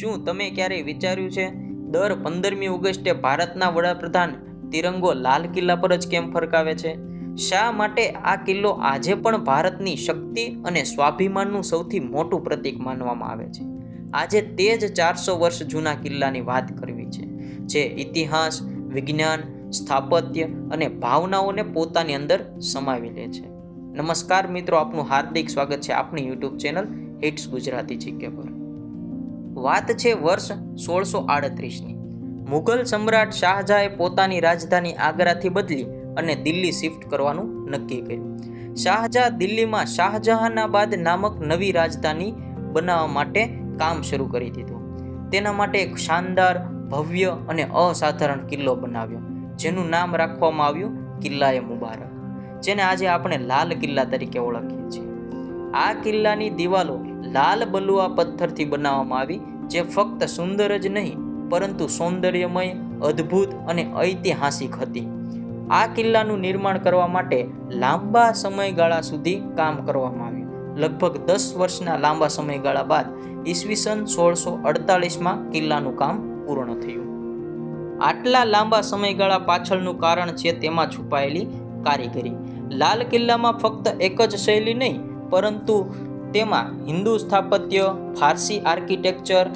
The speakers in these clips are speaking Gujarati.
શું તમે ક્યારેય વિચાર્યું છે? દર પંદરમી ઓગસ્ટે ભારતના વડાપ્રધાન તિરંગો લાલ કિલ્લા પર જ કેમ ફરકાવે છે? શા માટે આ કિલ્લો આજે પણ ભારતની શક્તિ અને સ્વાભિમાનનું સૌથી મોટું પ્રતીક માનવામાં આવે છે? આજે તે જ ચારસો વર્ષ જૂના કિલ્લાની વાત કરવી છે, જે ઇતિહાસ, વિજ્ઞાન, સ્થાપત્ય અને ભાવનાઓને પોતાની અંદર સમાવી લે છે. નમસ્કાર મિત્રો, આપનું હાર્દિક સ્વાગત છે આપણી YouTube channel hits Gujarati GK પર. વાત છે વર્ષ સોળસો આડત્રીસની. મુઘલ સમ્રાટ શાહજહાએ પોતાની રાજધાની આગ્રાથી બદલી અને દિલ્હી શિફ્ટ કરવાનું નક્કી કર્યું. શાહજહાં દિલ્હીમાં શાહજહાનાબાદ નામક નવી રાજધાની બનાવવા માટે કામ શરૂ કરી દીધું. તેના માટે એક શાનદાર, ભવ્ય અને અસાધારણ કિલ્લો બનાવ્યો, જેનું નામ રાખવામાં આવ્યું કિલ્લાએ મુબારક, જેને આજે આપણે લાલ કિલ્લા તરીકે ઓળખીએ છીએ. આ કિલ્લાની દિવાલો લાલ બલુઆ પથ્થરથી બનાવવામાં આવી જે ફક્ત સુંદર જ નહીં, પરંતુ સૌંદર્યમય, અદ્ભુત અને ઐતિહાસિક હતી. આ કિલ્લાનું નિર્માણ કરવા માટે લાંબા સમયગાળા સુધી કામ કરવામાં આવ્યું. લગભગ દસ વર્ષના લાંબા સમયગાળા બાદ ઈસવીસન સોળસો અડતાલીસમાં કિલ્લાનું કામ પૂર્ણ થયું. આટલા લાંબા સમયગાળા પાછળનું કારણ છે તેમાં છુપાયેલી કારીગરી. લાલ કિલ્લામાં ફક્ત એક જ શૈલી નહીં, પરંતુ તેમાં હિન્દુ સ્થાપત્ય, ફારસી આર્કિટેક્ચર,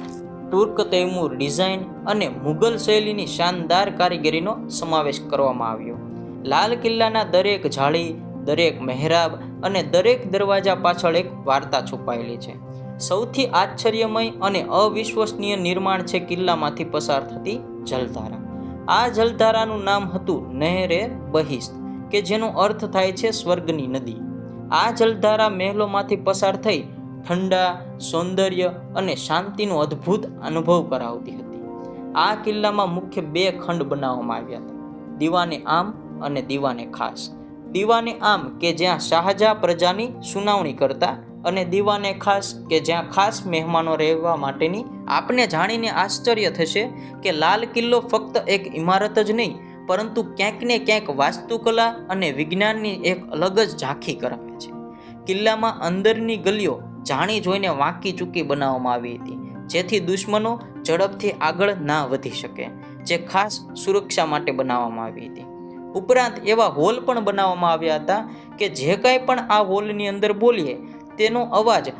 તુર્ક તૈમૂર ડિઝાઇન અને મુઘલ શૈલીની શાનદાર કારીગરીનો સમાવેશ કરવામાં આવ્યો. લાલ કિલ્લાના દરેક જાળી દરેક મહેરાબ અને દરેક દરવાજા પાછળ એક વાર્તા છુપાયેલી છે. સૌથી આશ્ચર્યમય અને અવિશ્વસનીય નિર્માણ છે કિલ્લામાંથી પસાર થતી જલધારા. આ જલધારાનું નામ હતું નહેરે બહિસ્ત, કે જેનો અર્થ થાય છે સ્વર્ગની નદી. આ જલધારા મહેલોમાંથી પસાર થઈ ઠંડા, સૌંદર્ય અને શાંતિનો અદ્ભુત અનુભવ કરાવતી હતી. આ કિલ્લામાં મુખ્ય બે ખંડ બનાવવામાં આવ્યા હતા. દીવાને આમ અને દીવાને ખાસ. દીવાને આમ કે જ્યાં શાહજહાં પ્રજાની સુનાવણી કરતા અને દીવાને ખાસ કે જ્યાં ખાસ મહેમાનો રહેવા માટેની આપને જાણીને આશ્ચર્ય થશે કે લાલ કિલ્લો ફક્ત એક ઇમારત જ નહીં પરંતુ ક્યાંક ને ક્યાંક વાસ્તુકલા અને વિજ્ઞાનની એક અલગ જ ઝાંખી કરાવે છે. કિલ્લામાં અંદરની ગલીઓ જાણી જોઈને વાંકી ચૂકી બનાવવામાં આવી હતી, જેથી દુશ્મનો ઝડપથી આગળ ના વધી શકે, જે ખાસ સુરક્ષા માટે બનાવવામાં આવી હતી. ઉપરાંત એવા હોલ પણ બનાવવામાં આવ્યા હતા કે જે કાંઈ પણ આ હોલની અંદર બોલીએ, તેનો અવાજ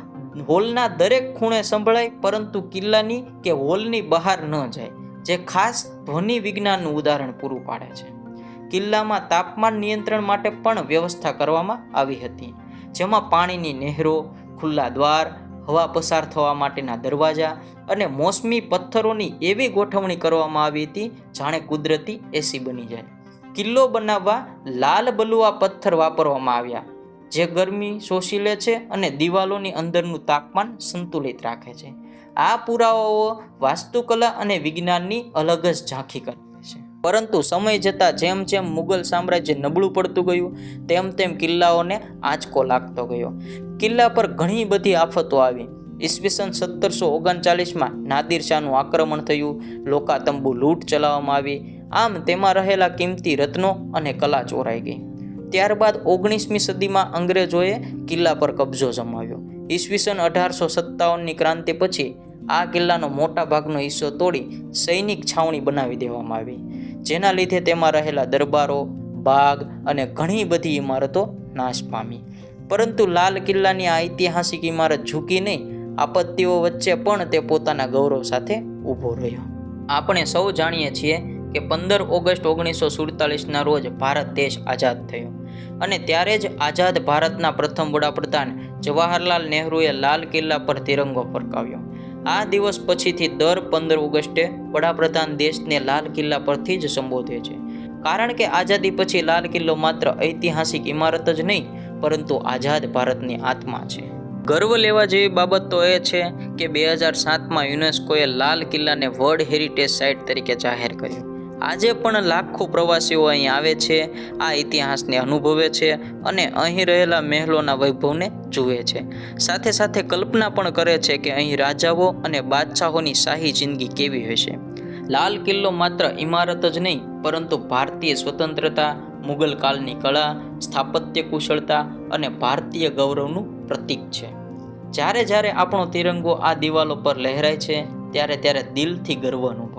હોલના દરેક ખૂણે સંભળાય, પરંતુ કિલ્લાની કે હોલની બહાર ન જાય. જે ખાસ ધ્વનિ વિજ્ઞાનનું ઉદાહરણ પૂરું પાડે છે. કિલ્લામાં તાપમાન નિયંત્રણ માટે પણ વ્યવસ્થા કરવામાં આવી હતી. જેમાં પાણીની નહેરો, ખુલ્લા દ્વાર, હવા પસાર થવા માટેના દરવાજા અને મોસમી પથ્થરોની એવી ગોઠવણી કરવામાં આવી હતી, જાણે કુદરતી એસી બની જાય. કિલ્લો બનાવવા લાલ બલુઆ પથ્થર વાપરવામાં આવ્યા. જે ગરમી શોષી લે છે અને દિવાલોની અંદરનું તાપમાન સંતુલિત રાખે છે. આ પુરાવાઓ વાસ્તુકલા અને વિજ્ઞાનની અલગ જ ઝાંખી કરે છે. પરંતુ સમય જતાં જેમ જેમ મુઘલ સામ્રાજ્ય નબળું પડતું ગયું, તેમ તેમ કિલ્લાઓને આંચકો લાગતો ગયો. કિલ્લા પર ઘણી બધી આફતો આવી. ઈસવીસન સત્તરસો ઓગણચાલીસમાં નાદિર શાહનું આક્રમણ થયું. લોકાતંબુ લૂંટ ચલાવવામાં આવી. આમ તેમાં રહેલા કિંમતી રત્નો અને કલા ચોરાઈ ગઈ. ત્યારબાદ ઓગણીસમી સદીમાં અંગ્રેજોએ કિલ્લા પર કબજો જમાવ્યો. ઈસવીસન અઢારસો સત્તાવનની ક્રાંતિ પછી આ કિલ્લાનો મોટા ભાગનો હિસ્સો તોડી સૈનિક છાવણી બનાવી દેવામાં આવી, જેના લીધે તેમાં રહેલા દરબારો, બાગ અને ઘણી બધી ઇમારતો નાશ પામી. પરંતુ લાલ કિલ્લાની આ ઐતિહાસિક ઇમારત ઝૂકી નહીં, આપત્તિઓ વચ્ચે પણ તે પોતાના ગૌરવ સાથે ઊભો રહ્યો. આપણે સૌ જાણીએ છીએ કે પંદર ઓગસ્ટ ઓગણીસો સુડતાલીસના રોજ ભારત દેશ આઝાદ થયો. અને ત્યારે જ આઝાદ ભારતના પ્રથમ વડાપ્રધાન જવાહરલાલ નહેરુએ લાલ કિલ્લા પર તિરંગો ફરકાવ્યો. આ દિવસ પછીથી દર પંદર ઓગસ્ટે વડાપ્રધાન દેશને લાલ કિલ્લા પરથી જ સંબોધે છે. કારણ કે આઝાદી પછી લાલ કિલ્લો માત્ર ઐતિહાસિક ઇમારત જ નહીં, પરંતુ આઝાદ ભારતની આત્મા છે. ગર્વ લેવા જેવી બાબત તો એ છે કે બે હજાર સાતમાં યુનેસ્કોએ લાલ કિલ્લાને વર્લ્ડ હેરિટેજ સાઇટ તરીકે જાહેર કર્યો. આજે પણ લાખો પ્રવાસીઓ અહીં આવે છે, આ ઇતિહાસને અનુભવે છે અને અહીં રહેલા મહેલોના વૈભવને જુએ છે. સાથે સાથે કલ્પના પણ કરે છે કે અહીં રાજાઓ અને બાદશાહોની શાહી જિંદગી કેવી હશે. લાલ કિલ્લો માત્ર ઇમારત જ નહીં, પરંતુ ભારતીય સ્વતંત્રતા, મુગલ કાળની કળા, સ્થાપત્ય કુશળતા અને ભારતીય ગૌરવનું પ્રતીક છે. જ્યારે જ્યારે આપણો તિરંગો આ દિવાલો પર લહેરાય છે, ત્યારે ત્યારે દિલથી ગર્વ અનુભવાય છે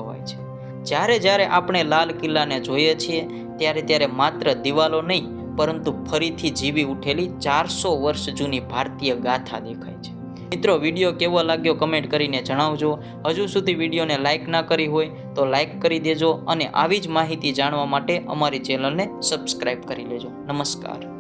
જ્યારે જ્યારે આપણે લાલ કિલ્લાને જોઈએ છીએ, ત્યારે ત્યારે માત્ર દિવાલો નહીં, પરંતુ ફરીથી જીવી ઉઠેલી ચારસો વર્ષ જૂની ભારતીય ગાથા દેખાય છે. મિત્રો, વીડિયો કેવો લાગ્યો કમેન્ટ કરીને જણાવજો. હજુ સુધી વિડીયોને લાઇક ના કરી હોય તો લાઇક કરી દેજો અને આવી જ માહિતી જાણવા માટે અમારી ચેનલને સબસ્ક્રાઈબ કરી લેજો. નમસ્કાર.